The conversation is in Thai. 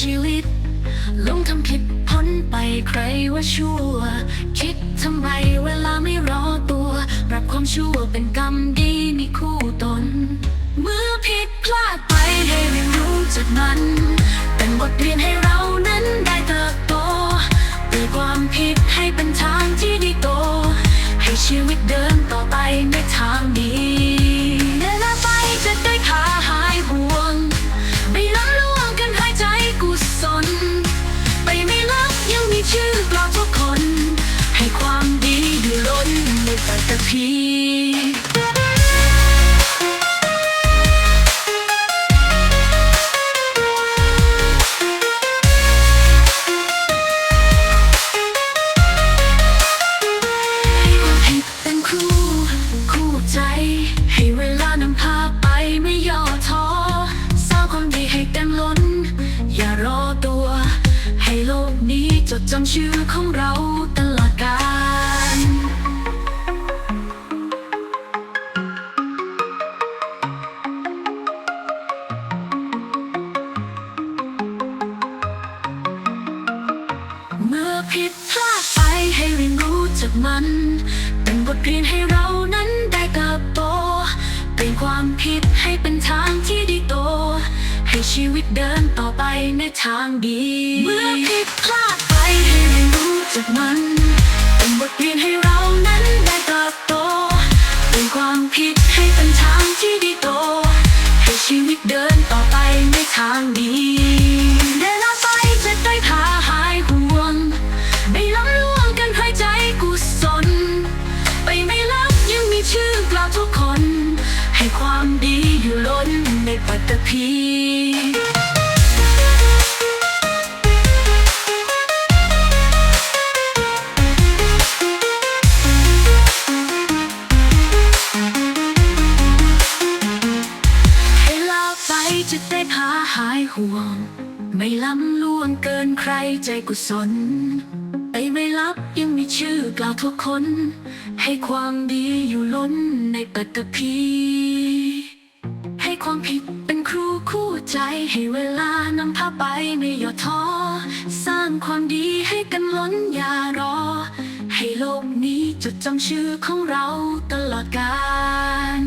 ชีวิตลงทำผิดพ้นไปใครว่าชั่ว คิดทำไมเวลาไม่รอตัว รับความชั่วเป็นกรรมดีมีคู่ตน เมื่อผิดพลาดไปให้เรียนรู้จากมัน เป็นบทเรียนให้เรานั้นได้เติบโตเปลี่ยความผิดให้เป็นทางที่ดีโต ให้ชีวิตเดินามดีให้เต็มล้นอย่ารอตัวให้โลกนี้จดจำชื่อของเรา อผิดพลาดไปให้เรียนรู้จากมัน เป็นบทเรียนให้เรานั้นได้เติบโต เปลี่ยนความผิดให้เป็นทางที่ดีโต ให้ชีวิตเดินต่อไปในทางดี เมื่อผิดพลาดไปให้เรียนรู้จากมัน เป็นบทเรียนให้เรานั้นได้เติบโต เปลี่ยนความผิดให้เป็นทางที่ดีโต ให้ชีวิตเดินต่อไปในทางดี ในปัตตภีไปจะได้พาหายห่วง ไม่ล้ำล่วงเกินใครใจกุศลไปไม่ลับยังมีชื่อกล่าวทุกคน ให้ความดีอยู่ล้นในปัตตภี ให้เวลานำพาไปไม่ย่อท้อ สร้างความดีให้กันล้นอย่ารอ ให้โลกนี้จดจำชื่อของเราตลอดกาล